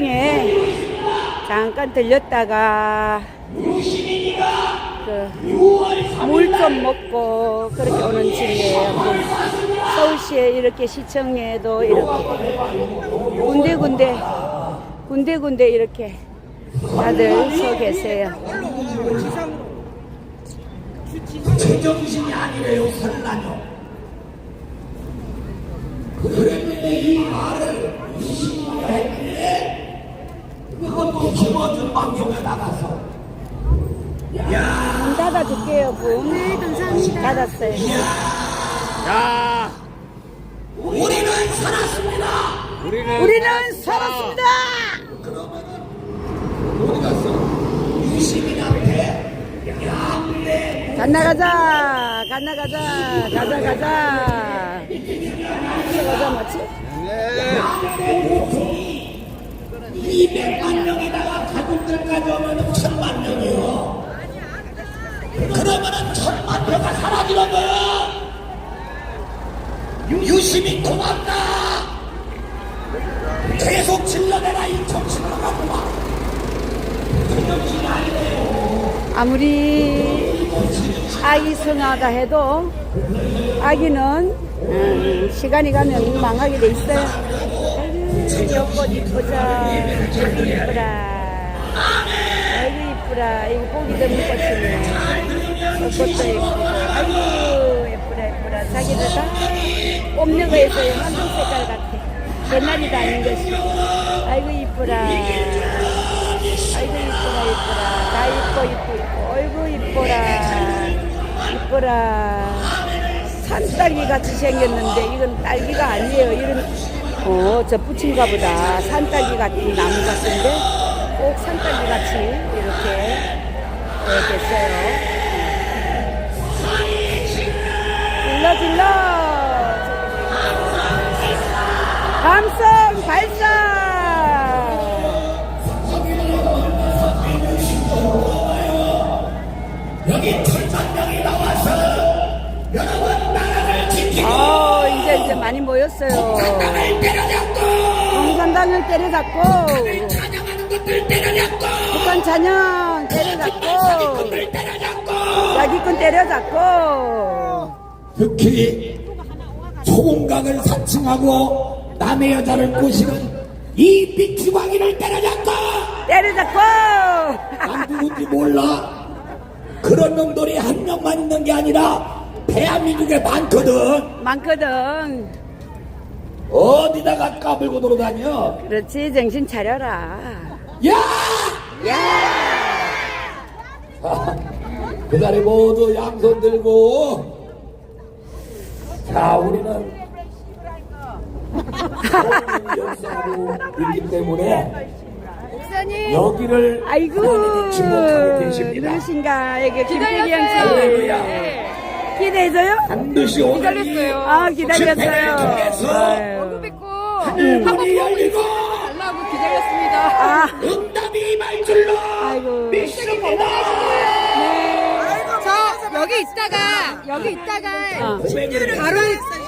시청에 잠깐 들렸다가 그 물 좀 먹고 그렇게 오는 길이에요. 그 서울시에 이렇게 시청에도 이렇게 군데군데 군데군데 이렇게 다들 서 계세요. 제정신이 아니래요 설라뇨 그랬는데 이 말을 그것도 김어준 방송에 나가서 문 닫아줄게요, 문. 네, 감사합니다. 닫았어요. 자, 우리는 살았습니다 우리는 우리는 살았습니다! 어디 갔어 유시민한테 양대 간나 가자, 간나 가자, 가자, 가자. 가자, 맞지? 네. 200만 명에다가 가족들까지 오면 천만 명이요. 그러면은 천만 명가 사라지는 거야 유시민 고맙다. 계속 질러내라 이 정신을 갖고 와 아무리 아기 성화가 해도 아기는 음, 시간이 가면 망하게 돼 있어요. 여꽃 이쁘자. 아이고, 이쁘라. 아이고, 이쁘라. 이거 보기 너무 꽃이네. 여꽃도 예쁘고. 아이고, 예쁘라, 예쁘라. 자기들 다 뽑는 거에서 한정 색깔 같아. 옛날이 다 아닌 것이. 아이고, 이쁘라. 아이고 이쁘라 이쁘라 나 이뻐 이뻐 이뻐 아이고 이뻐라 이뻐라 산딸기 같이 생겼는데 이건 딸기가 아니에요 이런 어저 붙인가 보다 산딸기 같은 나무 같은데 꼭 산딸기 같이 이렇게 어, 됐어요. 질러 질러! 감성 발사 여기 명이 나와서 여러분 나라를 지키고 이제 많이 모였어요. 공산당을 때려잡고 북한 찬양 때려잡고 자기꾼 때려잡고. 특히 소공각을 사칭하고 남의 여자를 꼬시는 이 빅주광이를 때려잡고! 때려잡고! 난 누군지 몰라. 그런 놈들이 한 명만 있는 게 아니라 대한민국에 많거든 많거든. 어디다가 까불고 돌아다녀 그렇지 정신 차려라. 야! 야그 자리 모두 양손 들고 자 우리는 역사하고 있기 때문에 목사님 여기를 아이고 하나님이 주목하고 계십니다 누구신가 이게 김태경. 할렐루야. 씨 기대해줘요? 반드시 오늘 기다렸어요. 아 기다렸어요. 집회를 통해서. 얼굴 뵙고 문이 한번 열리고 달라고 기다렸습니다. 아 응답이 임할 줄로 아이고. 믿습니다 저 여기 있다가 여기 있다가 어. 바로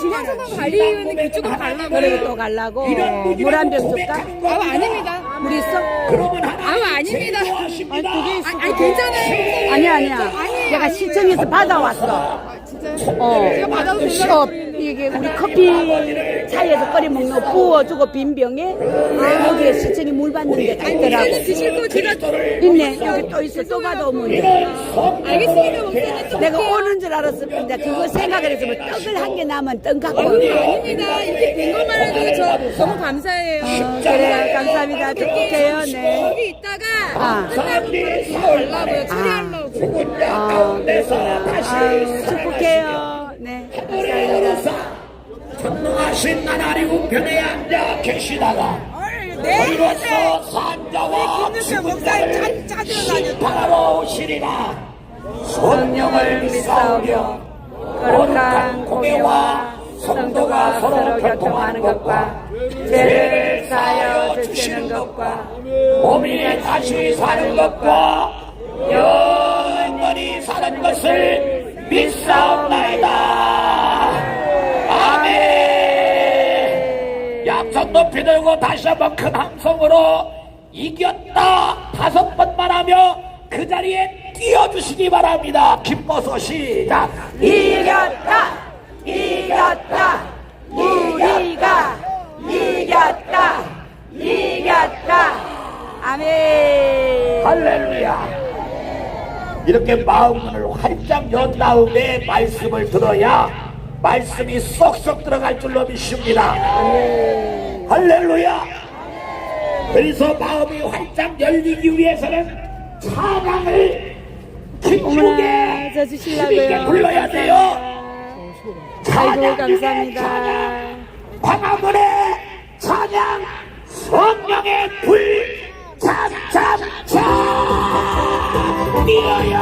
중앙선거 관리위원회 그쪽으로 가려고 그리고 또 가려고 물한 병 줄까? 아우 아닙니다. 물 있어? 그러면 하나님 아우 아닙니다. 아니, 그게 있어. 아니, 아니 괜찮아요. 아니야 아니야. 아니에요. 내가 시청에서 받아왔어. 진짜요? 어. 제가 받아도 되나요? 이게 우리 커피 차에서 끓여 먹는 거 부어주고 빈 병에 여기에 시청이 물 받는 데가 아니 있더라고. 목사님 드실 거 제가 있네 여기 또 있어 또 받아오면 돼. 알겠습니다 목사님. 내가. 오는 줄 알았었는데 그거 생각을 했으면 떡을 한 개 남은 떡 갖고 아닙니다. 이렇게 된 것만 해도 저 너무 감사해요. 어, 그래 감사합니다. 축복해요. 네. 여기 있다가 아. 끝나고 바로 집에 가려고요. 처리하려고. 아, 그렇구나. 아유, 축복해요. 네. 감사합니다. 전능하신 나날이 우편에 앉아 계시다가 이로써 산자와 죽은 자를 바라보시리라 성령을 믿사오며 거룩한 공예와 성도가 서로 교통하는 것과 죄를 사하여 주시는 것과 몸이 다시 사는 것과 영원히 사는 것을 믿사옵나이다 아멘 양손 높이 들고 다시 한번 큰 함성으로 이겼다 다섯 번 말하며 그 자리에 뛰어주시기 바랍니다. 기뻐서 시작. 이겼다! 이겼다! 우리가 이겼다! 이겼다! 아멘! 할렐루야. 이렇게 마음문을 활짝 연 다음에 말씀을 들어야 말씀이 쏙쏙 들어갈 줄로 믿습니다. 할렐루야. 그래서 마음이 활짝 열리기 위해서는 저 기쁘게. 힘있게 불러야 돼요. 아이고, 감사합니다. 찬양, 광화문의 찬양, 성령의 불, 참참참 뛰어요.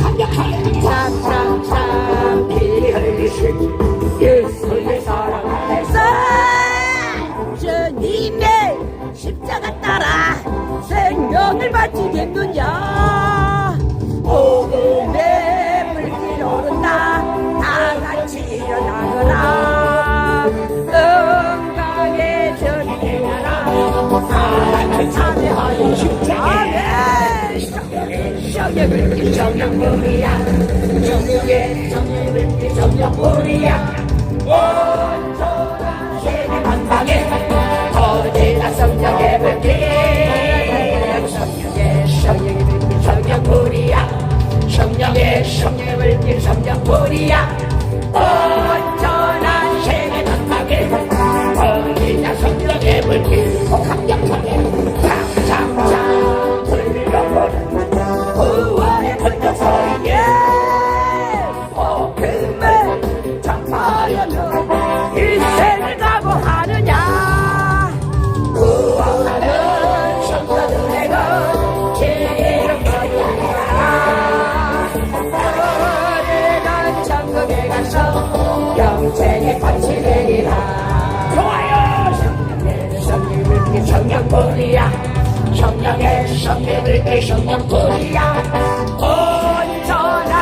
강력하게 참참참 피 흘리신 예수의 사랑 안에서 주님의 십자가 따라 생명을 바치겠느 불길 성령불이야 온전한 세계 만방에 거대한 성령의 성령불이야 성령의 성령의 불길 성령불이야 성령불이야 성령의 성령을 성령불이야 온전한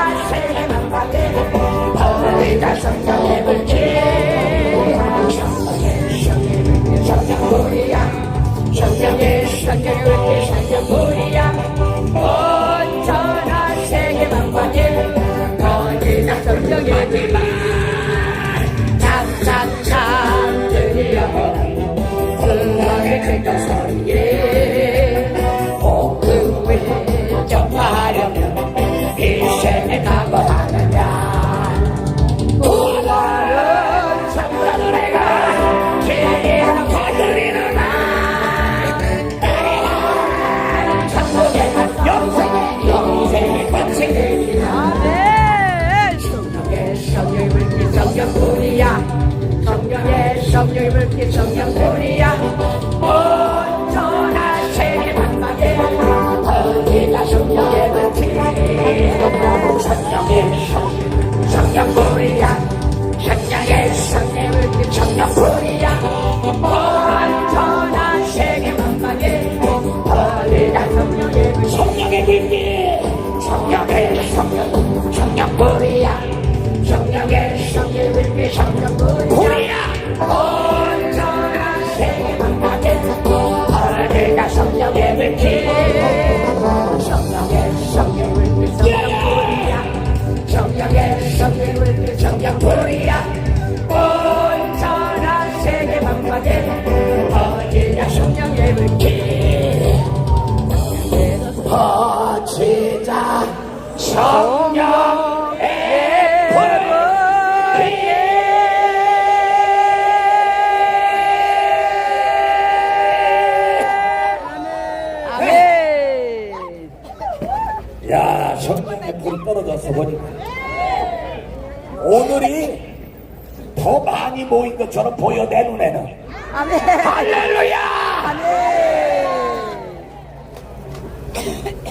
모인 것처럼 보여 내 눈에는 아멘. 할렐루야 아멘.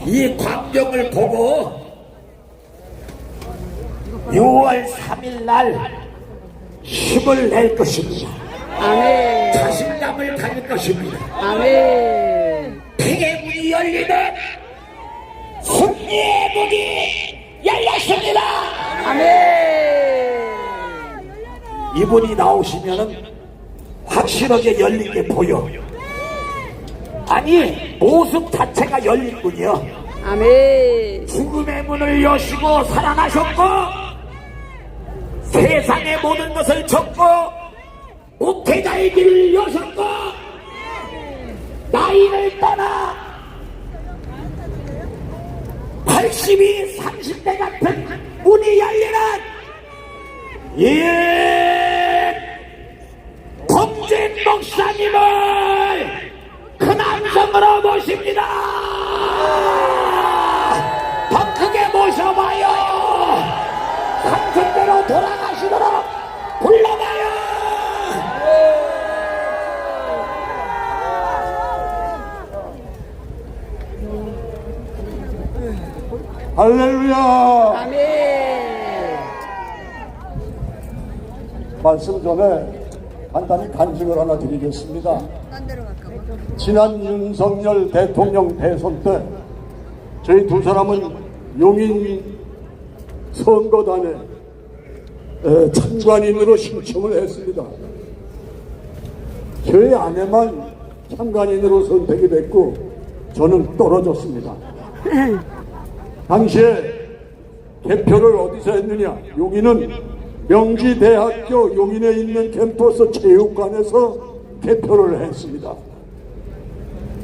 이 광경을 보고 6월 3일 날 힘을 낼 것입니다 아멘. 자신감을 가질 것입니다 아멘. 팽의 문이 열리는 승리의 문이 열렸습니다 아멘. 이분이 나오시면은 확실하게 열린 게 보여. 아니 모습 자체가 열린 뿐이요. 아멘. 죽음의 문을 여시고 살아나셨고 세상의 모든 것을 접고 우태자의 길을 여셨고 나이를 떠나 80이 30대 같은 문이 열리는 예 공진 목사님을 그 남성으로 모십니다. 더 크게 모셔봐요. 삼천대로 돌아가시도록 불러봐요. 할렐루야! 아멘. 말씀 전에 간단히 간증을 하나 드리겠습니다. 지난 윤석열 대통령 대선 때 저희 두 사람은 용인 선거단에 에, 참관인으로 신청을 했습니다. 저희 아내만 참관인으로 선택이 됐고 저는 떨어졌습니다. 당시에 개표를 어디서 했느냐? 용인은 명지대학교 용인에 있는 캠퍼스 체육관에서 개표를 했습니다.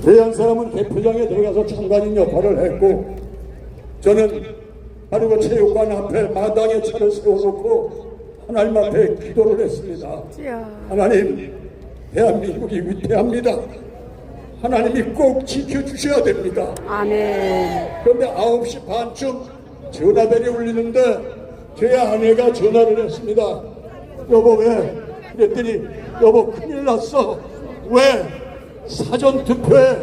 대한 사람은 개표장에 들어가서 참관인 역할을 했고 저는 바로 그 체육관 앞에 마당에 차를 세워놓고 하나님 앞에 기도를 했습니다. 하나님, 대한민국이 위태합니다. 하나님이 꼭 지켜주셔야 됩니다. 아멘. 그런데 9시 반쯤 전화벨이 울리는데 제 아내가 전화를 했습니다. 여보 왜? 그랬더니 여보 큰일 났어. 왜? 사전 투표에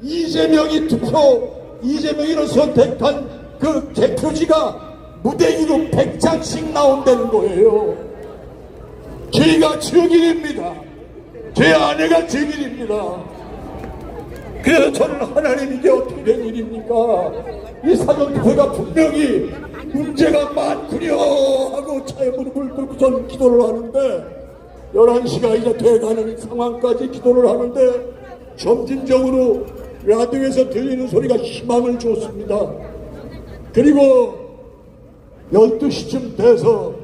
이재명이 투표, 이재명이를 선택한 그 개표지가 무대 위로 100장씩 나온다는 거예요. 저희가 증인입니다. 제 아내가 증인입니다. 그래서 저는 하나님 이게 어떻게 된 일입니까? 이 사전 투표가 분명히 문제가 많구려 하고 차에 무릎을 꿇고 저는 기도를 하는데 11시가 이제 돼가는 상황까지 기도를 하는데 점진적으로 라디오에서 들리는 소리가 희망을 줬습니다. 그리고 12시쯤 돼서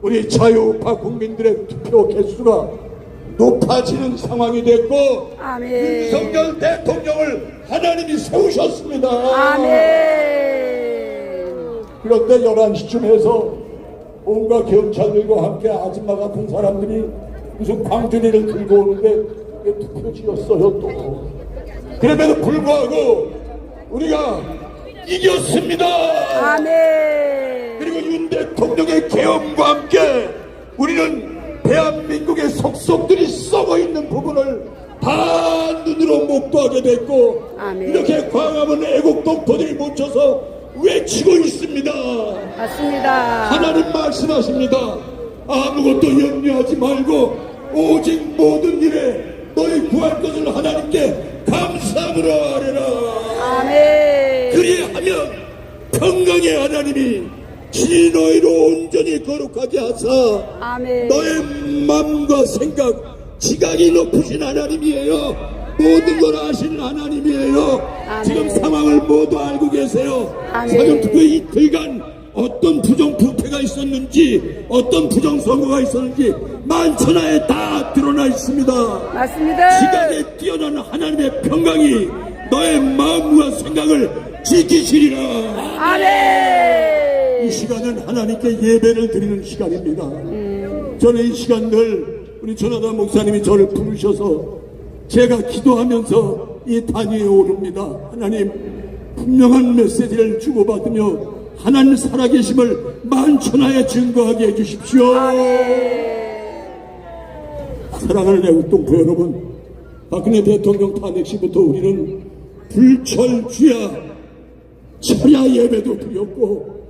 우리 자유우파 국민들의 투표 개수가 높아지는 상황이 됐고 아멘. 윤석열 대통령을 하나님이 세우셨습니다. 아멘. 그런데 11시쯤 해서 온갖 경찰들과 함께 아줌마 같은 사람들이 무슨 광주리를 들고 오는데 투표지였어요 또. 그럼에도 불구하고 우리가 이겼습니다. 아멘. 그리고 윤 대통령의 계엄과 함께 우리는 대한민국의 속속들이 썩어 있는 부분을 다 눈으로 목도하게 됐고 아멘. 이렇게 광화문 애국 독도들이 뭉쳐서 외치고 있습니다. 맞습니다. 하나님 말씀하십니다. 아무것도 염려하지 말고 오직 모든 일에 너희 구할 것을 하나님께 감사함으로 하리라. 아멘. 그리하면 평강의 하나님이 지 너희로 온전히 거룩하게 하사 아멘. 너의 마음과 생각 지각이 높으신 하나님이에요 모든 걸 아시는 하나님이에요 아멘. 지금 상황을 모두 알고 계세요. 사전투표 이틀간 어떤 부정부패가 있었는지 어떤 부정선거가 있었는지 만천하에 다 드러나 있습니다 맞습니다. 지각에 뛰어난 하나님의 평강이 너의 마음과 생각을 지키시리라 아멘. 이 시간은 하나님께 예배를 드리는 시간입니다. 저는 이 시간들 우리 전하다 목사님이 저를 부르셔서 제가 기도하면서 이 단위에 오릅니다. 하나님 분명한 메시지를 주고받으며 하나님 살아계심을 만천하에 증거하게 해주십시오. 사랑하는 애국동포 여러분, 박근혜 대통령 탄핵 시부터 우리는 불철주야 철야 예배도 드렸고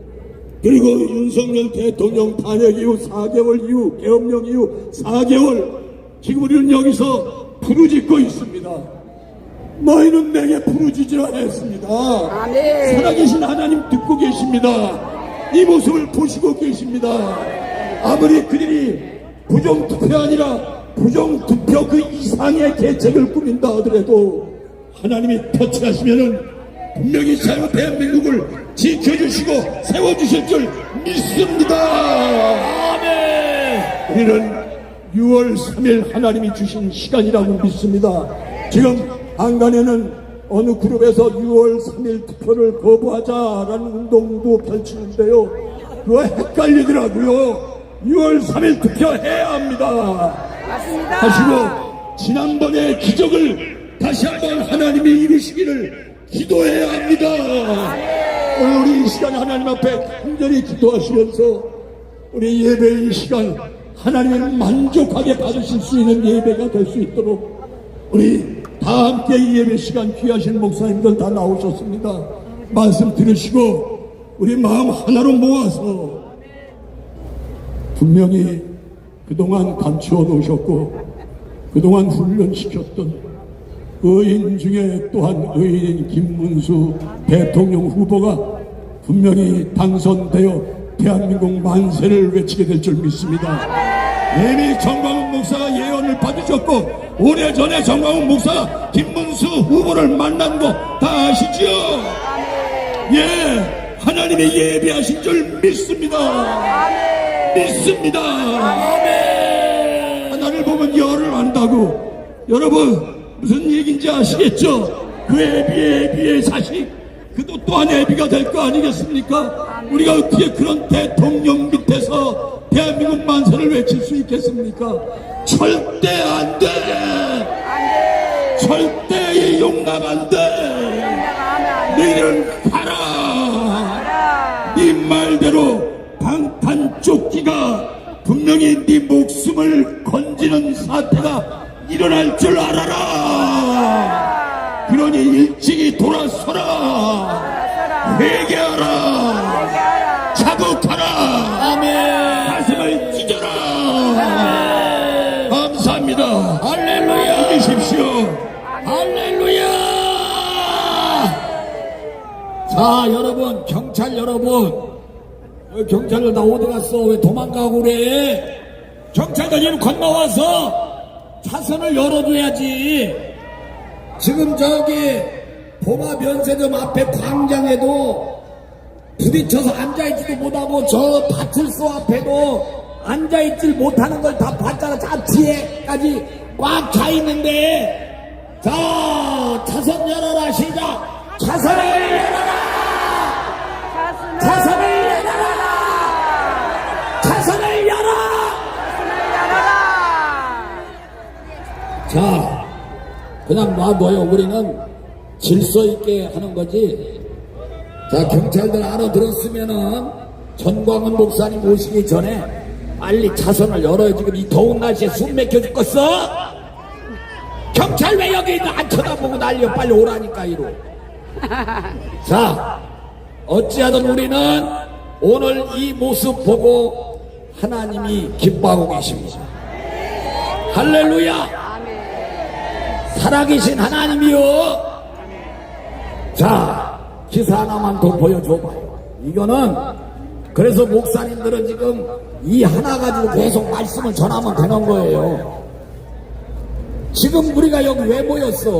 그리고 윤석열 대통령 탄핵 이후 4개월 이후 계엄령 이후 4개월 지금 우리는 여기서 부르짖고 있습니다. 너희는 내게 부르짖으라 했습니다. 아멘. 살아계신 하나님 듣고 계십니다. 이 모습을 보시고 계십니다. 아무리 그들이 부정투표 아니라 부정투표 그 이상의 대책을 꾸민다 하더라도 하나님이 터치하시면은 분명히 자유 대한민국을 지켜주시고 세워주실 줄 믿습니다. 아멘. 우리는 6월 3일 하나님이 주신 시간이라고 믿습니다. 지금 안간에는 어느 그룹에서 6월 3일 투표를 거부하자라는 운동도 펼치는데요. 그거 헷갈리더라고요. 6월 3일 투표해야 합니다. 맞습니다. 하시고 지난번의 기적을 다시 한번 하나님이 이루시기를 기도해야 합니다. 오늘 우리 이 시간 하나님 앞에 간절히 기도하시면서 우리 예배의 시간 하나님을 만족하게 받으실 수 있는 예배가 될 수 있도록 우리 다 함께 이 예배 시간 귀하신 목사님들 다 나오셨습니다. 말씀 들으시고 우리 마음 하나로 모아서 분명히 그동안 감추어 놓으셨고 그동안 훈련시켰던 의인 중에 또한 의인인 김문수 대통령 후보가 분명히 당선되어 대한민국 만세를 외치게 될 줄 믿습니다. 이미 정광훈 목사가 예언을 받으셨고 오래전에 정광훈 목사가 김문수 후보를 만난 거 다 아시죠? 예, 하나님의 예비하신 줄 믿습니다. 믿습니다. 하나를 보면 열을 안다고. 여러분, 무슨 얘기인지 아시겠죠? 그 애비의 애비의 자식, 그도 또한 애비가 될 거 아니겠습니까? 우리가 어떻게 그런 대통령 밑에서 대한민국 만세를 외칠 수 있겠습니까? 절대 안 돼! 절대 용납 안 돼! 너희는 가라! 네 말대로 방탄조끼가 분명히 네 목숨을 건지는 사태가 일어날 줄 알아라. 그러니 일찍이 돌아서라. 회개하라. 자복하라. 아멘. 가슴을 찢어라. 감사합니다. 할렐루야. 믿으십시오. 할렐루야. 자, 여러분, 경찰 여러분. 어, 경찰들 다 어디 갔어? 왜 도망가고 그래? 경찰들 이리 건너와서 차선을 열어줘야지. 지금 저기 보마 면세점 앞에 광장에도 부딪혀서 앉아있지도 못하고 저 파출소 앞에도 앉아있질 못하는 걸 다 봤잖아. 저 뒤에까지 꽉 차 있는데. 자 차선 열어라 시작. 차선을 열어라. 차선을 열어라. 차선을 열어 자 그냥 놔둬요 우리는 질서 있게 하는 거지 자 경찰들 알아들었으면은 전광훈 목사님 오시기 전에 빨리 차선을 열어요. 지금 이 더운 날씨에 숨 막혀 죽겠어? 경찰 왜 여기 있나? 안 쳐다보고 난리여 빨리 오라니까 이로. 자 어찌하든 우리는 오늘 이 모습 보고 하나님이 기뻐하고 계십니다. 할렐루야! 살아계신 하나님이요. 자 기사 하나만 더 보여줘봐요. 이거는 그래서 목사님들은 지금 이 하나 가지고 계속 말씀을 전하면 되는 거예요. 지금 우리가 여기 왜 모였어?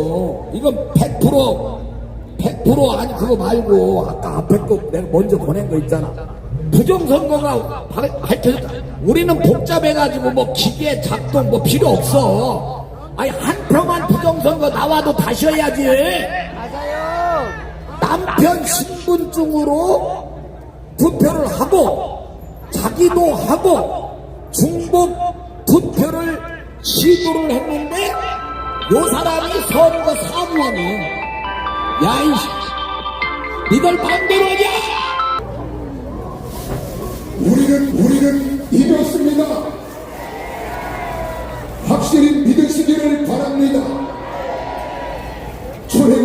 이건 100% 100% 아니 그거 말고 아까 앞에 거 내가 먼저 보낸 거 있잖아. 부정선거가 발- 밝혀졌다. 우리는 복잡해가지고 뭐 기계 작동 뭐 필요 없어. 아니 한 표만 부정선거 나와도 다시 해야지. 남편 신분증으로 투표를 하고 자기도 하고 중복 투표를 시도를 했는데 요 사람이 선거 사무원이에요 야이씨 니들 마음대로 하냐 우리는 우리는 이겼습니다. 확실히 믿으시기를 바랍니다.